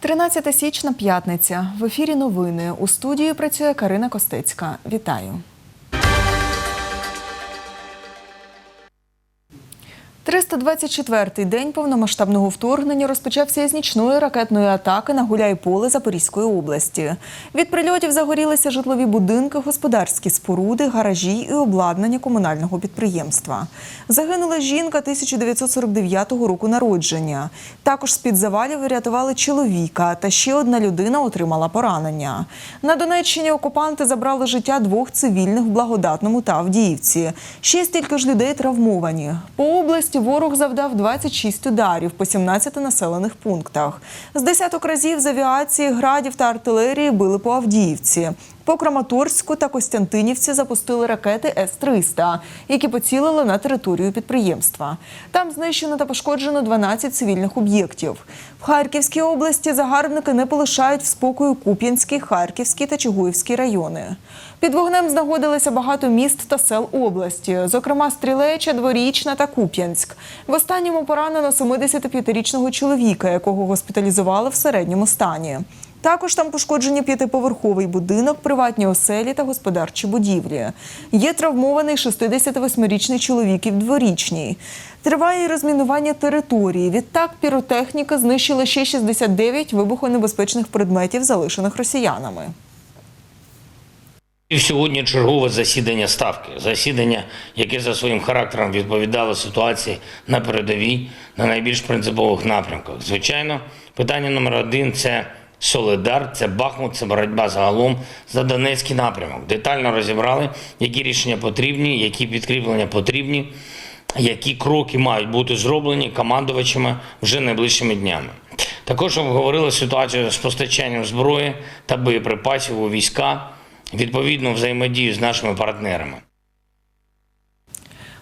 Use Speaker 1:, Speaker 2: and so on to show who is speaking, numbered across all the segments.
Speaker 1: 13 січня, п'ятниця. В ефірі новини. У студії працює Карина Костецька. Вітаю. 324-й день повномасштабного вторгнення розпочався із нічної ракетної атаки на Гуляйполе Запорізької області. Від прильотів загорілися житлові будинки, господарські споруди, гаражі і обладнання комунального підприємства. Загинула жінка 1949 року народження. Також з-під завалів врятували чоловіка, та ще одна людина отримала поранення. На Донеччині окупанти забрали життя двох цивільних в Благодатному та Авдіївці. Ще стільки ж людей травмовані. По області ворог завдав 26 ударів по 17 населених пунктах. З десяток разів з авіації, градів та артилерії били по Авдіївці. По Краматорську та Костянтинівці запустили ракети С-300, які поцілили на територію підприємства. Там знищено та пошкоджено 12 цивільних об'єктів. В Харківській області загарбники не полишають в спокою Куп'янський, Харківський та Чугуївський райони. Під вогнем знаходилися багато міст та сел області, зокрема Стрілеча, Дворічна та Куп'янськ. В останньому поранено 75-річного чоловіка, якого госпіталізували в середньому стані. Також там пошкоджені п'ятиповерховий будинок, приватні оселі та господарчі будівлі. Є травмований 68-річний чоловік і в дворічній. Триває розмінування території. Відтак піротехніка знищила ще 69 вибухонебезпечних предметів, залишених росіянами.
Speaker 2: І сьогодні чергове засідання ставки. Засідання, яке за своїм характером відповідало ситуації на передовій на найбільш принципових напрямках. Звичайно, питання номер один це Солидар, це Бахмут, це боротьба загалом за Донецький напрямок. Детально розібрали, які рішення потрібні, які підкріплення потрібні, які кроки мають бути зроблені командувачами вже найближчими днями. Також обговорили ситуацію з постачанням зброї та боєприпасів у війська відповідну взаємодію з нашими партнерами.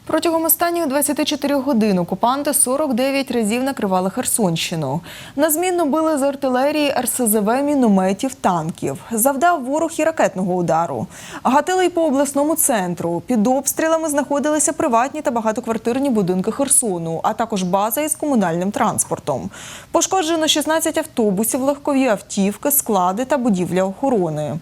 Speaker 1: Протягом останніх 24 годин окупанти 49 разів накривали Херсонщину. Назмінно били з артилерії, РСЗВ, мінометів, танків. Завдав ворог і ракетного удару. Гатили й по обласному центру. Під обстрілами знаходилися приватні та багатоквартирні будинки Херсону, а також база із комунальним транспортом. Пошкоджено 16 автобусів, легкові автівки, склади та будівля охорони.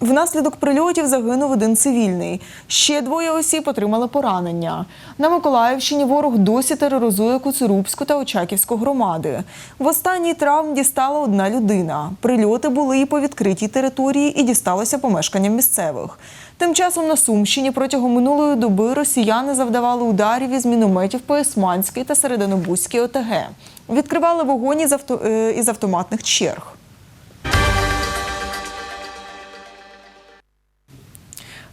Speaker 1: Внаслідок прильотів загинув один цивільний. Ще двоє осіб отримали поранення. На Миколаївщині ворог досі тероризує Куцурубську та Очаківську громади. В останній травм дістала одна людина. Прильоти були і по відкритій території, і дісталося помешканням місцевих. Тим часом на Сумщині протягом минулої доби росіяни завдавали ударів із мінометів по Есманській та Серединобузькій ОТГ. Відкривали вогонь із, е, із автоматних черг.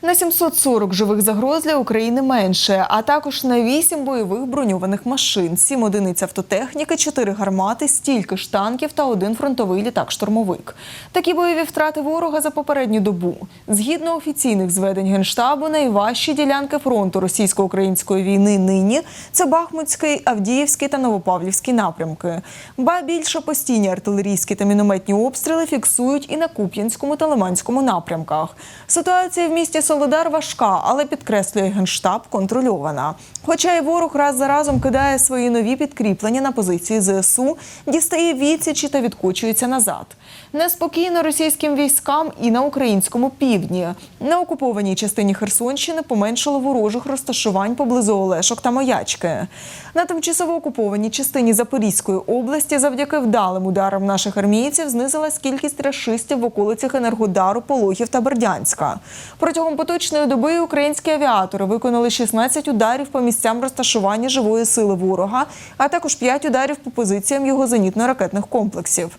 Speaker 1: На 740 живих загроз для України менше, а також на 8 бойових броньованих машин, 7 одиниць автотехніки, 4 гармати, стільки ж танків та один фронтовий літак-штурмовик. Такі бойові втрати ворога за попередню добу. Згідно офіційних зведень Генштабу, найважчі ділянки фронту російсько-української війни нині це Бахмутський, Авдіївський та Новопавлівський напрямки. Ба більше постійні артилерійські та мінометні обстріли фіксують і на Куп'янському та Лиманському напрямках. Ситуація в місті Солодар важка, але підкреслює генштаб контрольована. Хоча й ворог раз за разом кидає свої нові підкріплення на позиції ЗСУ, дістає відсічі та відкочується назад. Неспокійно російським військам і на українському півдні. На окупованій частині Херсонщини поменшало ворожих розташувань поблизу Олешок та Маячки. На тимчасово окупованій частині Запорізької області завдяки вдалим ударам наших армійців знизилась кількість рашистів в околицях Енергодару, Пологів та Бердянська. Протягом поточної доби українські авіатори виконали 16 ударів по місцям розташування живої сили ворога, а також 5 ударів по позиціям його зенітно-ракетних комплексів.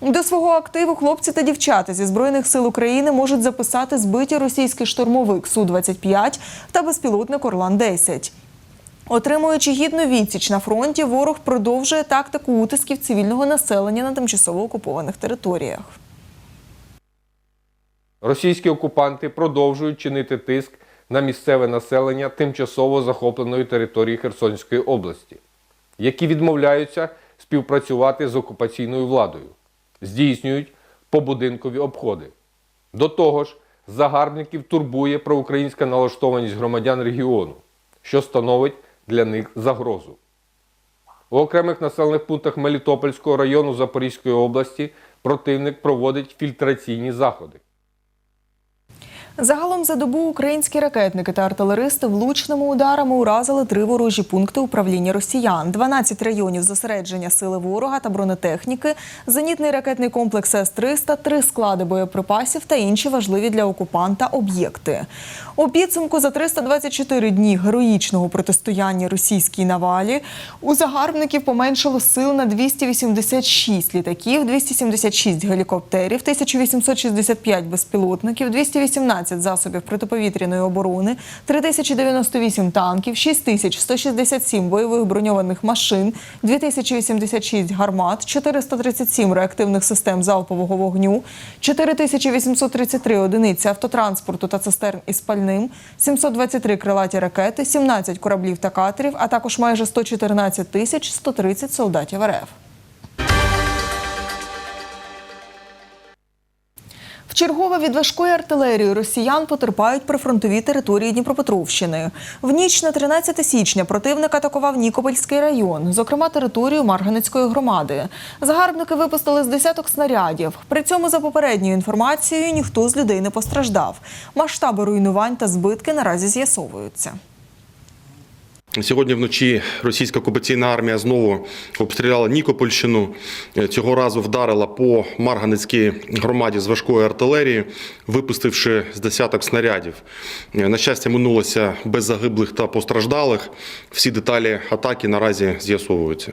Speaker 1: До свого активу хлопці та дівчата зі збройних сил України можуть записати збиті російський штурмовик су 25 та безпілотник Орлан 10 Отримуючи гідну відсіч на фронті, ворог продовжує тактику утисків цивільного населення на тимчасово окупованих територіях.
Speaker 3: Російські окупанти продовжують чинити тиск на місцеве населення тимчасово захопленої території Херсонської області, які відмовляються співпрацювати з окупаційною владою, здійснюють побудинкові обходи. До того ж, загарбників турбує проукраїнська налаштованість громадян регіону, що становить для них загрозу. У окремих населених пунктах Мелітопольського району Запорізької області противник проводить фільтраційні заходи.
Speaker 1: Загалом за добу українські ракетники та артилеристи влучними ударами уразили три ворожі пункти управління росіян, 12 районів зосередження сили ворога та бронетехніки, зенітний ракетний комплекс С-300, три склади боєприпасів та інші важливі для окупанта об'єкти. У підсумку за 324 дні героїчного протистояння російській навалі у загарбників поменшало сил на 286 літаків, 276 гелікоптерів, 1865 безпілотників, 218 засобів протиповітряної оборони, 3098 танків, 6167 бойових броньованих машин, 2086 гармат, 437 реактивних систем залпового вогню, 4833 одиниці автотранспорту та цистерн із пальним, 723 крилаті ракети, 17 кораблів та катерів, а також майже 114 тисяч 130 солдатів РФ. Вчергове від важкої артилерії росіян потерпають прифронтові території Дніпропетровщини. В ніч на 13 січня противник атакував Нікопольський район, зокрема територію Марганецької громади. Загарбники випустили з десяток снарядів. При цьому, за попередньою інформацією, ніхто з людей не постраждав. Масштаби руйнувань та збитки наразі з'ясовуються.
Speaker 4: Сьогодні вночі російська окупаційна армія знову обстріляла Нікопольщину. Е, Цього разу вдарила по Марганецькій громаді з важкої артилерії, випустивши з десяток снарядів. Е, На щастя, минулося без загиблих та постраждалих. Всі деталі атаки наразі з'ясовуються.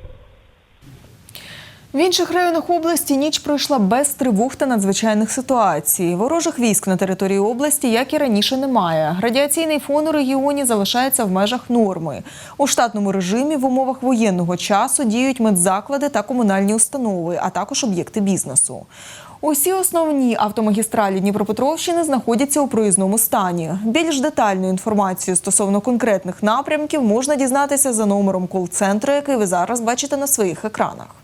Speaker 1: В інших районах області ніч пройшла без тривог та надзвичайних ситуацій. Ворожих військ на території області, як і раніше, немає. Радіаційний фон у регіоні залишається в межах норми. У штатному режимі в умовах воєнного часу діють медзаклади та комунальні установи, а також об'єкти бізнесу. Усі основні автомагістралі Дніпропетровщини знаходяться у проїзному стані. Більш детальну інформацію стосовно конкретних напрямків можна дізнатися за номером кол-центру, який ви зараз бачите на своїх екранах.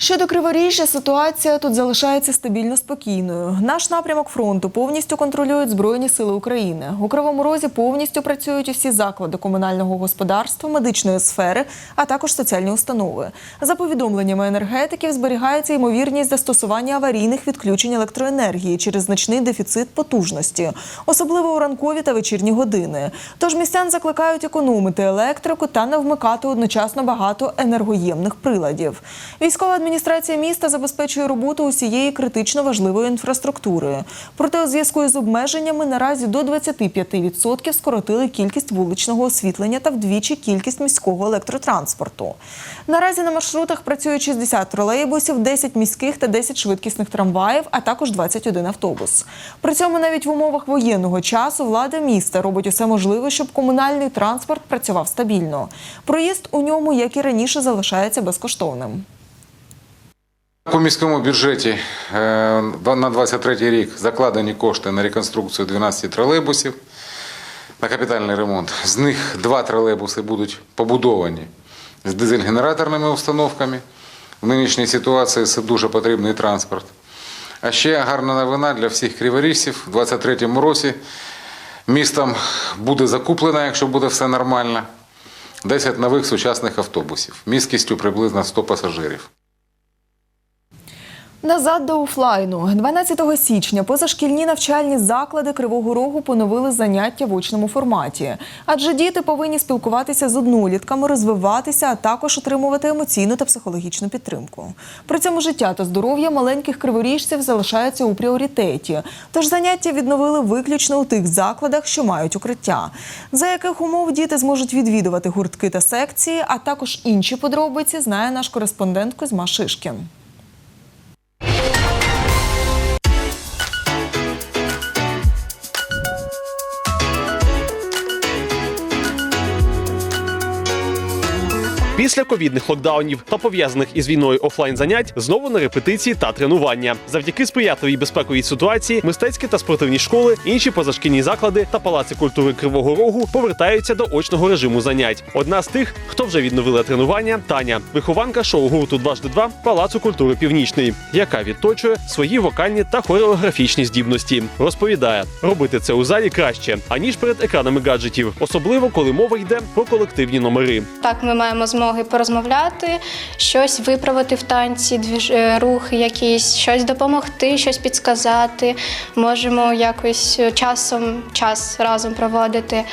Speaker 1: Щодо Криворіжжя, ситуація тут залишається стабільно спокійною. Наш напрямок фронту повністю контролюють Збройні сили України. У Кривому Розі повністю працюють усі заклади комунального господарства, медичної сфери, а також соціальні установи. За повідомленнями енергетиків, зберігається ймовірність застосування аварійних відключень електроенергії через значний дефіцит потужності, особливо у ранкові та вечірні години. Тож містян закликають економити електрику та не вмикати одночасно багато енергоємних приладів. Військова адміністрація міста забезпечує роботу усієї критично важливої інфраструктури. Проте у зв'язку із обмеженнями наразі до 25% скоротили кількість вуличного освітлення та вдвічі кількість міського електротранспорту. Наразі на маршрутах працюють 60 тролейбусів, 10 міських та 10 швидкісних трамваїв, а також 21 автобус. При цьому навіть в умовах воєнного часу влада міста робить усе можливе, щоб комунальний транспорт працював стабільно. Проїзд у ньому, як і раніше, залишається безкоштовним.
Speaker 5: У міському бюджеті е, на 23 рік закладені кошти на реконструкцію 12 тролейбусів на капітальний ремонт. З них два тролейбуси будуть побудовані з дизель-генераторними установками. В нинішній ситуації це дуже потрібний транспорт. А ще гарна новина для всіх криворіжців. У 2023 році містом буде закуплено, якщо буде все нормально, 10 нових сучасних автобусів міськістю приблизно 100 пасажирів.
Speaker 1: Назад до офлайну. 12 січня позашкільні навчальні заклади Кривого Рогу поновили заняття в очному форматі. Адже діти повинні спілкуватися з однолітками, розвиватися, а також отримувати емоційну та психологічну підтримку. При цьому життя та здоров'я маленьких криворіжців залишаються у пріоритеті. Тож заняття відновили виключно у тих закладах, що мають укриття. За яких умов діти зможуть відвідувати гуртки та секції, а також інші подробиці, знає наш кореспондент Кузьма Шишкін.
Speaker 6: Після ковідних локдаунів та пов'язаних із війною офлайн занять знову на репетиції та тренування. Завдяки сприятливій безпековій ситуації мистецькі та спортивні школи, інші позашкільні заклади та палаци культури Кривого Рогу повертаються до очного режиму занять. Одна з тих, хто вже відновила тренування, Таня, вихованка шоу гурту «Дважди два Палацу культури Північний, яка відточує свої вокальні та хореографічні здібності. Розповідає, робити це у залі краще аніж перед екранами гаджетів, особливо коли мова йде про колективні номери.
Speaker 7: Так, ми маємо змоги порозмовляти, щось виправити в танці, е, рухи якісь, щось допомогти, щось підсказати. Можемо якось е, часом час разом проводити.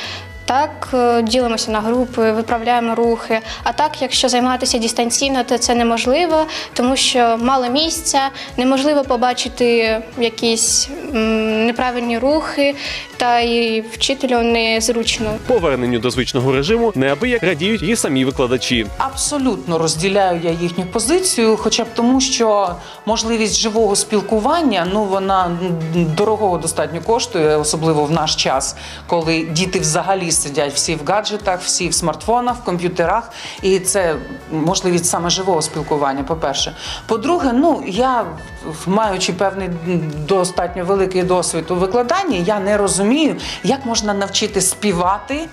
Speaker 7: Так, е, ділимося на групи, виправляємо рухи. А так, якщо займатися дистанційно, то це неможливо, тому що мало місця, неможливо побачити якісь м, неправильні рухи, та і вчителю незручно.
Speaker 6: Поверненню до звичного режиму неабияк радіють і самі викладачі.
Speaker 8: Абсолютно розділяю я їхню позицію, хоча б тому, що можливість живого спілкування ну вона м, дорогого достатньо коштує, особливо в наш час, коли діти взагалі сидять всі в гаджетах, всі в смартфонах, в комп'ютерах, і це можливість саме живого спілкування. По-перше, по-друге, ну я маючи певний достатньо великий досвід у викладанні, я не розумію, як можна навчити співати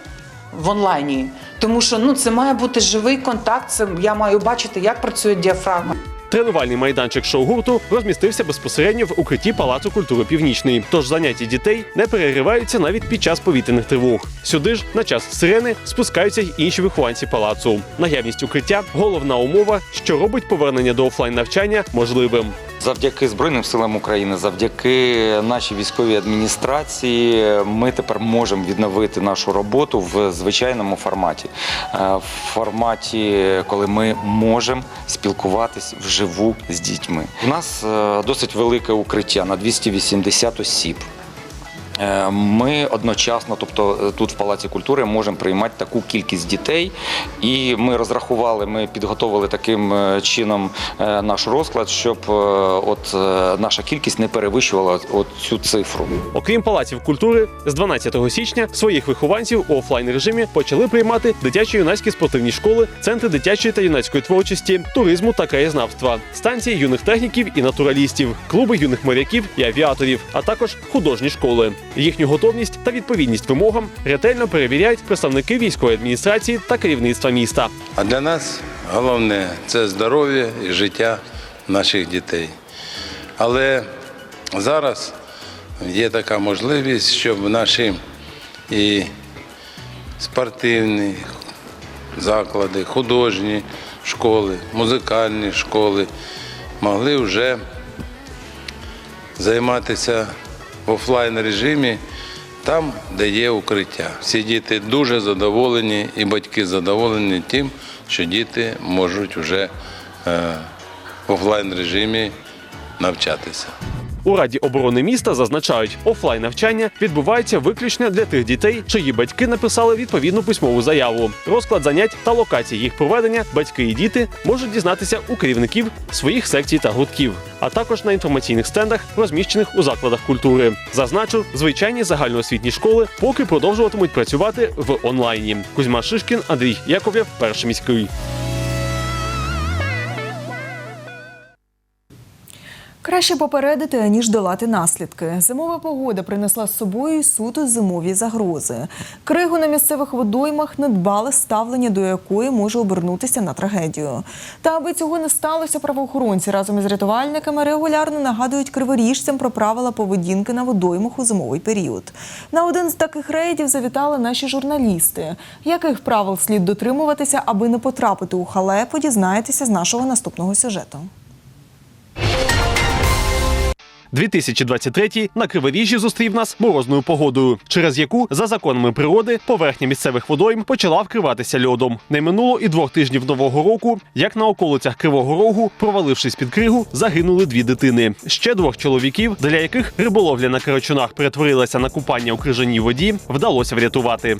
Speaker 8: в онлайні. Тому що ну це має бути живий контакт. Це я маю бачити, як працює діафрагма.
Speaker 6: Тренувальний майданчик шоу-гурту розмістився безпосередньо в укритті Палацу культури Північний. Тож заняття дітей не перериваються навіть під час повітряних тривог. Сюди ж на час сирени спускаються й інші вихованці палацу. Наявність укриття головна умова, що робить повернення до офлайн навчання можливим.
Speaker 9: Завдяки Збройним силам України, завдяки нашій військовій адміністрації, ми тепер можемо відновити нашу роботу в звичайному форматі. Е, В форматі, коли ми можемо спілкуватись вживу з дітьми. У нас е, досить велике укриття на 280 осіб. Е, Ми одночасно, тобто е, тут в Палаці культури, можемо приймати таку кількість дітей, і ми розрахували, ми підготовили таким е, чином наш розклад, щоб от наша кількість не перевищувала цю цифру.
Speaker 6: Окрім палаців культури, з 12 січня своїх вихованців у офлайн режимі почали приймати дитячі юнацькі спортивні школи, центри дитячої та юнацької творчості, туризму та краєзнавства, станції юних техніків і натуралістів, клуби юних моряків і авіаторів, а також художні школи. Їхню готовність та відповідність вимогам ретельно перевіряють представники військової адміністрації та керівництва міста.
Speaker 10: А для нас головне це здоров'я і життя наших дітей. Але зараз є така можливість, щоб наші і спортивні заклади, художні школи, музикальні школи могли вже займатися в офлайн режимі там, де є укриття. Всі діти дуже задоволені і батьки задоволені тим, що діти можуть вже е, в офлайн режимі навчатися.
Speaker 6: У Раді оборони міста зазначають, офлайн навчання відбувається виключно для тих дітей, чиї батьки написали відповідну письмову заяву. Розклад занять та локації їх проведення батьки і діти можуть дізнатися у керівників своїх секцій та гуртків, а також на інформаційних стендах, розміщених у закладах культури. Зазначу, звичайні загальноосвітні школи поки продовжуватимуть працювати в онлайні. Кузьма Шишкін, Андрій Яковлєв, перший міський.
Speaker 1: Краще попередити, аніж долати наслідки. Зимова погода принесла з собою суто зимові загрози. Кригу на місцевих водоймах недбале ставлення, до якої може обернутися на трагедію. Та аби цього не сталося, правоохоронці разом із рятувальниками регулярно нагадують криворіжцям про правила поведінки на водоймах у зимовий період. На один з таких рейдів завітали наші журналісти. Яких правил слід дотримуватися, аби не потрапити у халепу, дізнаєтеся з нашого наступного сюжету.
Speaker 6: 2023 на Криворіжжі зустрів нас морозною погодою, через яку за законами природи поверхня місцевих водойм почала вкриватися льодом. Не минуло і двох тижнів нового року, як на околицях Кривого Рогу, провалившись під кригу, загинули дві дитини. Ще двох чоловіків, для яких риболовля на карачунах перетворилася на купання у крижаній воді, вдалося врятувати.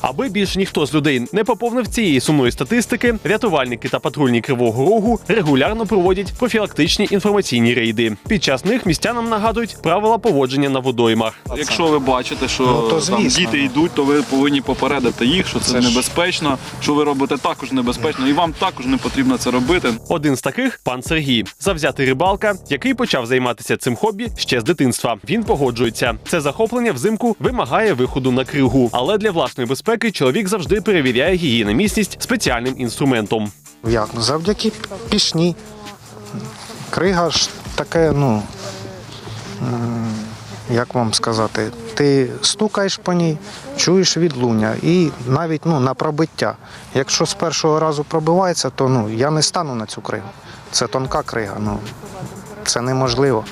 Speaker 6: Аби більше ніхто з людей не поповнив цієї сумної статистики, рятувальники та патрульні Кривого Рогу регулярно проводять профілактичні інформаційні рейди. Під час них містянам нагадують правила поводження на водоймах.
Speaker 11: Якщо ви бачите, що
Speaker 12: Ну, то
Speaker 11: там діти
Speaker 12: ну.
Speaker 11: йдуть, то ви повинні попередити їх, що це,
Speaker 12: Це
Speaker 11: небезпечно, що ви робите також небезпечно, і вам також не потрібно це робити.
Speaker 6: Один з таких пан Сергій, завзятий рибалка, який почав займатися цим хобі ще з дитинства. Він погоджується. Це захоплення взимку вимагає виходу на кригу, але для власної безпеки чоловік завжди перевіряє її на місність спеціальним інструментом.
Speaker 12: Як? Ну, Завдяки пішні. Крига ж таке, ну. Як вам сказати, ти стукаєш по ній, чуєш відлуння і навіть ну, на пробиття. Якщо з першого разу пробивається, то ну, я не стану на цю кригу. Це тонка крига, ну, це неможливо.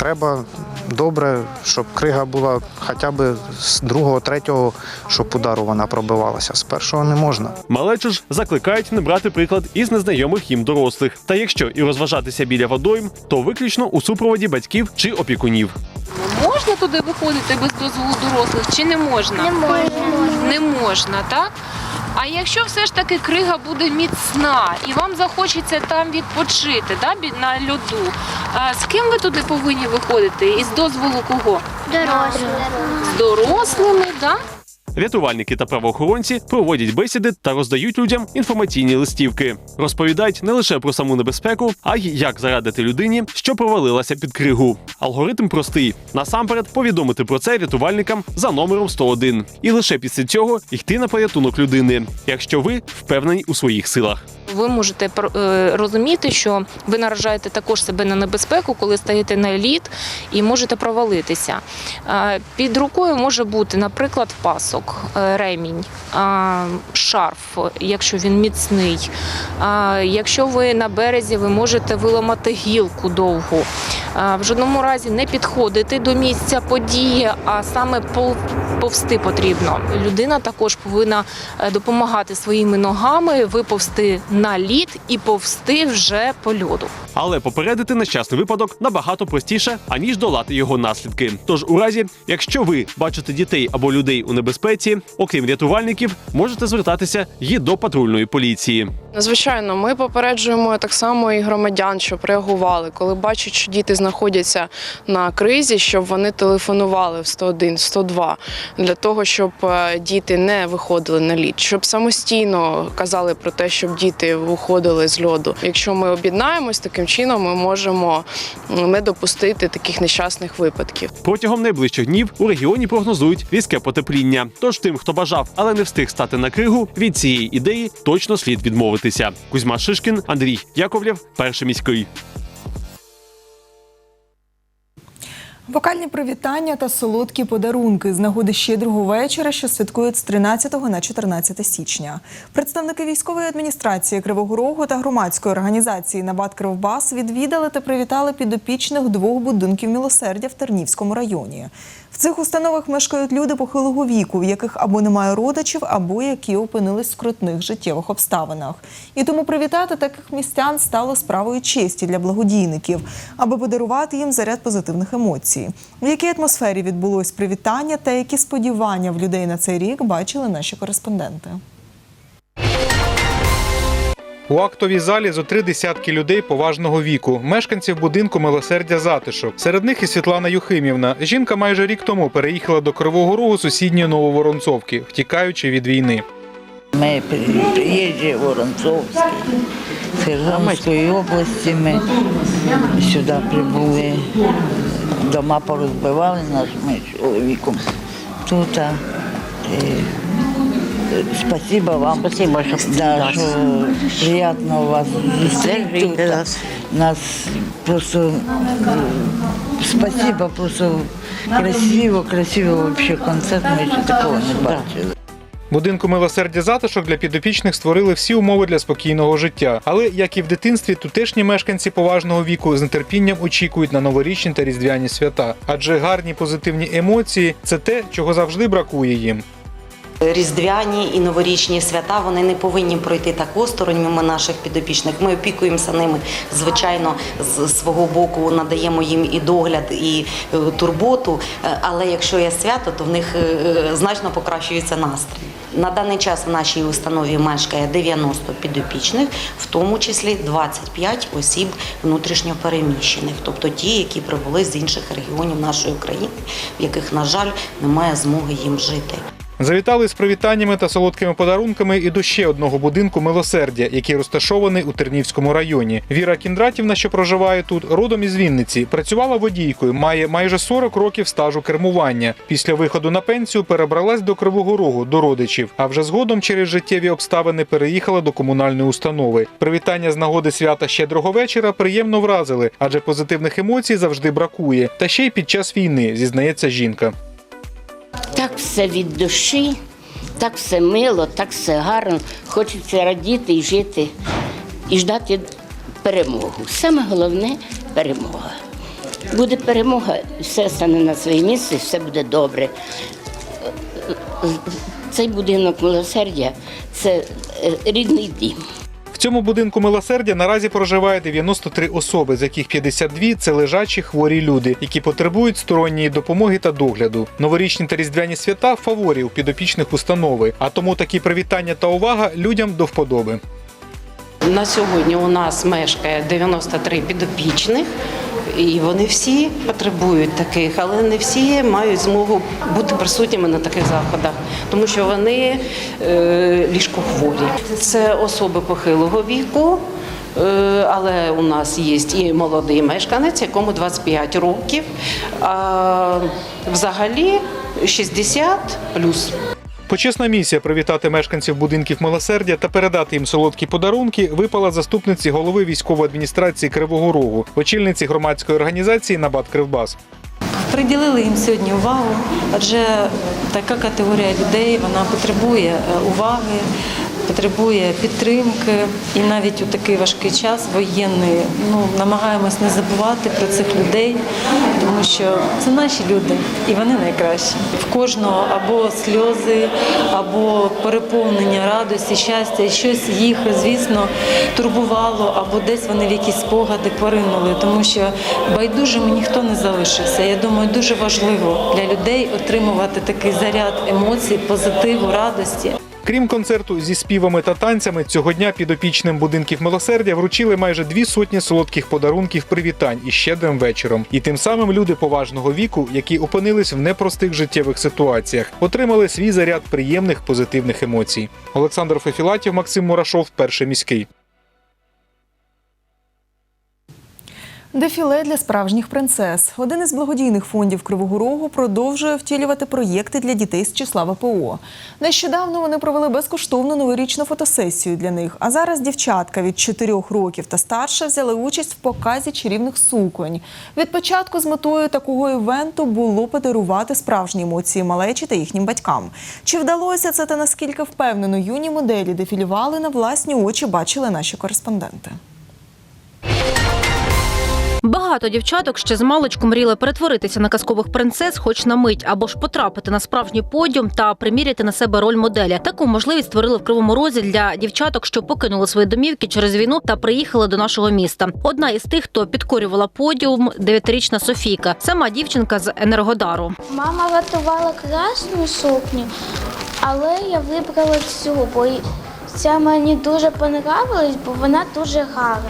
Speaker 12: Треба добре, щоб крига була хоча б з другого, третього, щоб удару вона пробивалася. З першого не можна.
Speaker 6: Малечу ж закликають не брати приклад із незнайомих їм дорослих. Та якщо і розважатися біля водойм, то виключно у супроводі батьків чи опікунів.
Speaker 13: Можна туди виходити без дозволу дорослих чи не можна? Не можна. Не можна, так? А якщо все ж таки крига буде міцна і вам захочеться там відпочити да, бі- на льоду, а з ким ви туди повинні виходити? І з дозволу кого?
Speaker 7: Дорослі.
Speaker 13: З дорослими, да?
Speaker 6: Рятувальники та правоохоронці проводять бесіди та роздають людям інформаційні листівки. Розповідають не лише про саму небезпеку, а й як зарадити людині, що провалилася під кригу. Алгоритм простий: насамперед повідомити про це рятувальникам за номером 101. І лише після цього йти на порятунок людини, якщо ви впевнені у своїх силах.
Speaker 13: Ви можете е, розуміти, що ви наражаєте також себе на небезпеку, коли стаєте на лід і можете провалитися. Під рукою може бути, наприклад, пасок, е, ремінь, шарф, якщо він міцний. Якщо ви на березі, ви можете виламати гілку довгу. В жодному разі не підходити до місця події, а саме пов- повсти потрібно. Людина також повинна е, допомагати своїми ногами виповзти на лід і повсти вже по льоду.
Speaker 6: Але попередити нещасний випадок набагато простіше, аніж долати його наслідки. Тож, у разі, якщо ви бачите дітей або людей у небезпеці, окрім рятувальників, можете звертатися і до патрульної поліції.
Speaker 14: Звичайно, ми попереджуємо так само і громадян, щоб реагували, коли бачать, що діти знаходяться на кризі, щоб вони телефонували в 101, 102, для того, щоб е, діти не виходили на лід, щоб самостійно казали про те, щоб діти виходили з льоду. Якщо ми об'єднаємось таким чином, ми можемо не допустити таких нещасних випадків.
Speaker 6: Протягом найближчих днів у регіоні прогнозують різке потепління. Тож тим, хто бажав, але не встиг стати на кригу, від цієї ідеї точно слід відмовитися. Кузьма Шишкін, Андрій Яковлєв, перший міський.
Speaker 1: Вокальні привітання та солодкі подарунки з нагоди щедрого вечора, що святкують з 13 на 14 січня. Представники військової адміністрації Кривого Рогу та громадської організації Набат Кривбас відвідали та привітали підопічних двох будинків мілосердя в Тернівському районі. В цих установах мешкають люди похилого віку, в яких або немає родичів, або які опинились в скрутних життєвих обставинах. І тому привітати таких містян стало справою честі для благодійників, аби подарувати їм заряд позитивних емоцій. В якій атмосфері відбулось привітання та які сподівання в людей на цей рік бачили наші кореспонденти.
Speaker 15: У актовій залі зо три десятки людей поважного віку, мешканців будинку милосердя затишок. Серед них і Світлана Юхимівна. Жінка майже рік тому переїхала до Кривого Рогу сусідньої Нововоронцовки, втікаючи від війни.
Speaker 16: Ми приїжджі Воронцовські, з Херсонської області. Ми сюди прибули. Дома порозбивали нас ми чоловіком. Тут а, е, спасибо вам. Спасибо, що, да, що приємно вас зустріти. Нас. нас просто е, спасибо, просто красиво, красиво вообще концерт. Ми ще такого не бачили.
Speaker 15: Будинку милосердя затишок для підопічних створили всі умови для спокійного життя. Але як і в дитинстві, тутешні мешканці поважного віку з нетерпінням очікують на новорічні та різдвяні свята. Адже гарні позитивні емоції це те, чого завжди бракує їм.
Speaker 17: Різдвяні і новорічні свята вони не повинні пройти так осторонь мимо наших підопічних. Ми опікуємося ними, звичайно, з свого боку надаємо їм і догляд, і е, турботу. Е, Але якщо є свято, то в них е, значно покращується настрій. На даний час в нашій установі мешкає 90 підопічних, в тому числі 25 осіб внутрішньо переміщених, тобто ті, які прибули з інших регіонів нашої країни, в яких, на жаль, немає змоги їм жити.
Speaker 15: Завітали з привітаннями та солодкими подарунками і до ще одного будинку милосердя, який розташований у Тернівському районі. Віра Кіндратівна, що проживає тут, родом із Вінниці, працювала водійкою, має майже 40 років стажу кермування. Після виходу на пенсію перебралась до Кривого Рогу до родичів, а вже згодом через життєві обставини переїхала до комунальної установи. Привітання з нагоди свята щедрого вечора приємно вразили, адже позитивних емоцій завжди бракує. Та ще й під час війни, зізнається жінка.
Speaker 18: Так все від душі, так все мило, так все гарно. Хочеться радіти і жити, і ждати перемогу. Саме головне перемога. Буде перемога, все стане на своє місце, все буде добре. Цей будинок милосердя це е, рідний дім.
Speaker 15: Цьому будинку милосердя наразі проживає 93 особи, з яких 52 – це лежачі хворі люди, які потребують сторонньої допомоги та догляду. Новорічні та різдвяні свята фаворі у підопічних установи, а тому такі привітання та увага людям до вподоби.
Speaker 19: На сьогодні у нас мешкає 93 підопічних, і вони всі потребують таких, але не всі мають змогу бути присутніми на таких заходах, тому що вони е, ліжкохворі. Це особи похилого віку. е, Але у нас є і молодий мешканець, якому 25 років, а взагалі 60 плюс.
Speaker 15: Почесна місія привітати мешканців будинків милосердя та передати їм солодкі подарунки випала заступниці голови військової адміністрації Кривого Рогу, очільниці громадської організації Набат Кривбас.
Speaker 20: Приділили їм сьогодні увагу, адже така категорія людей вона потребує е, уваги, потребує підтримки. І навіть у такий важкий час воєнний ну, намагаємось не забувати про цих людей, тому що це наші люди і вони найкращі. В кожного або сльози, або переповнення радості, щастя, щось їх, звісно, турбувало, або десь вони в якісь спогади поринули, тому що байдужими ніхто не залишився. Я думаю, дуже важливо для людей отримувати такий заряд емоцій, позитиву, радості.
Speaker 15: Крім концерту зі співами та танцями, цього дня підопічним будинків милосердя вручили майже дві сотні солодких подарунків привітань і щедрим вечором. І тим самим люди поважного віку, які опинились в непростих життєвих ситуаціях, отримали свій заряд приємних позитивних емоцій. Олександр Фефілатів, Максим Мурашов, перший міський.
Speaker 1: Дефіле для справжніх принцес. Один із благодійних фондів Кривого Рогу продовжує втілювати проєкти для дітей з числа ВПО. Нещодавно вони провели безкоштовну новорічну фотосесію для них. А зараз дівчатка від 4 років та старше взяли участь в показі чарівних суконь. Від початку з метою такого івенту було подарувати справжні емоції малечі та їхнім батькам. Чи вдалося це та наскільки впевнено юні моделі дефілювали на власні очі, бачили наші кореспонденти.
Speaker 21: Багато дівчаток ще з маличку мріяли перетворитися на казкових принцес, хоч на мить, або ж потрапити на справжній подіум та приміряти на себе роль моделі. Таку можливість створили в кривому розі для дівчаток, що покинули свої домівки через війну та приїхали до нашого міста. Одна із тих, хто підкорювала подіум, дев'ятирічна Софійка, сама дівчинка з енергодару.
Speaker 22: Мама готувала красну сукню, але я вибрала цю, бо ця мені дуже понравилась, бо вона дуже гарна.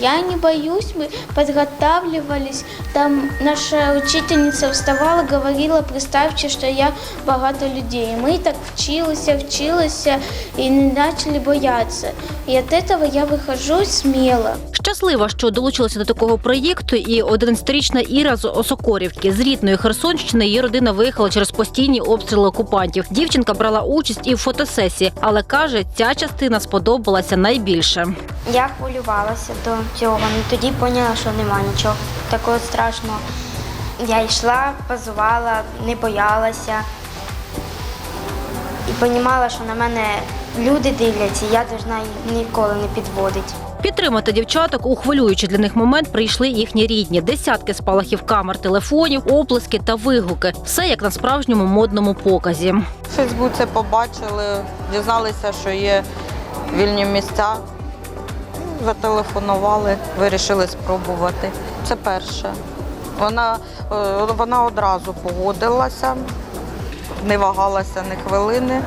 Speaker 22: Я не боюсь, мы подготавливались. Там наша учительница вставала, говорила, представьте, что я багато людей. Мы так вчилися, вчилися и не начали бояться. И от этого я выхожу смело.
Speaker 21: Щаслива, що долучилася до такого проєкту, і 11-річна Іра з Осокорівки з рідної Херсонщини її родина виїхала через постійні обстріли окупантів. Дівчинка брала участь і в фотосесії, але каже, ця частина сподобалася найбільше.
Speaker 22: Я хвилювалася до цього, але тоді поняла, що нема нічого такого страшного. Я йшла, позувала, не боялася і розуміла, що на мене люди дивляться, я повинна їх ніколи не підводити.
Speaker 21: Підтримати дівчаток у хвилюючий для них момент прийшли їхні рідні. Десятки спалахів камер, телефонів, оплески та вигуки. Все як на справжньому модному показі.
Speaker 23: В Фейсбуці побачили, дізналися, що є вільні місця. Зателефонували, вирішили спробувати. Це перше. Вона, е, вона одразу погодилася, не вагалася ні хвилини.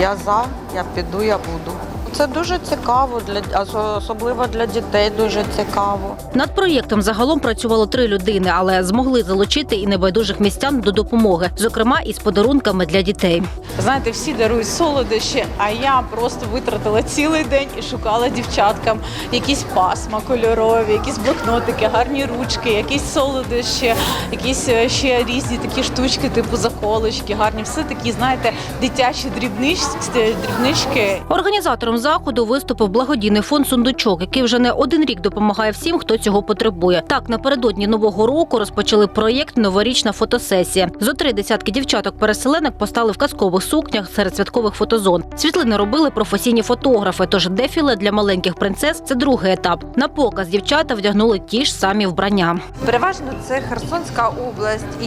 Speaker 23: Я за, я піду, я буду. Це дуже цікаво, для, особливо для дітей дуже цікаво.
Speaker 21: Над проєктом загалом працювало три людини, але змогли залучити і небайдужих містян до допомоги, зокрема із подарунками для дітей.
Speaker 24: Знаєте, всі дарують солодощі, а я просто витратила цілий день і шукала дівчаткам якісь пасма кольорові, якісь блокнотики, гарні ручки, якісь солодощі, якісь е, ще різні такі штучки, типу заколочки, гарні. Все такі, знаєте, дитячі дрібнич- дрібнички.
Speaker 21: Організатором заходу виступив благодійний фонд Сундучок, який вже не один рік допомагає всім, хто цього потребує. Так, напередодні нового року розпочали проєкт Новорічна фотосесія. Зо три десятки дівчаток-переселенок постали в казкових сукнях серед святкових фотозон. Світлини робили професійні фотографи. Тож дефіле для маленьких принцес це другий етап. На показ дівчата вдягнули ті ж самі вбрання.
Speaker 25: Переважно це Херсонська область і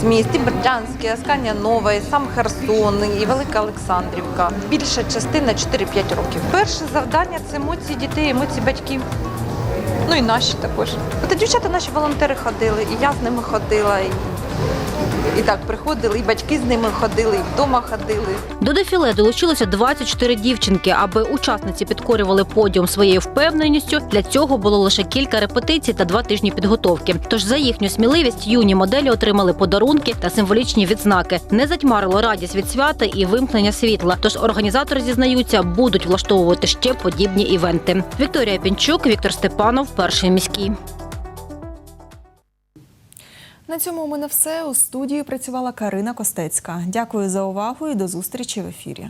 Speaker 25: з міст і Бердянське, Аскання Нова, і сам Херсон, і Велика Олександрівка. Більша частина 4-5 років. Перше завдання це емоції дітей, емоції батьків. Ну і наші також. Та дівчата наші волонтери ходили, і я з ними ходила. І, і так приходили, і батьки з ними ходили, і вдома ходили.
Speaker 21: До дефіле долучилося 24 дівчинки. Аби учасниці підкорювали подіум своєю впевненістю. Для цього було лише кілька репетицій та два тижні підготовки. Тож за їхню сміливість юні моделі отримали подарунки та символічні відзнаки. Не затьмарило радість від свята і вимкнення світла. Тож організатори зізнаються, будуть влаштовувати ще подібні івенти. Вікторія Пінчук, Віктор Степанов, перший міський.
Speaker 1: На цьому у мене все. У студії працювала Карина Костецька. Дякую за увагу і до зустрічі в ефірі.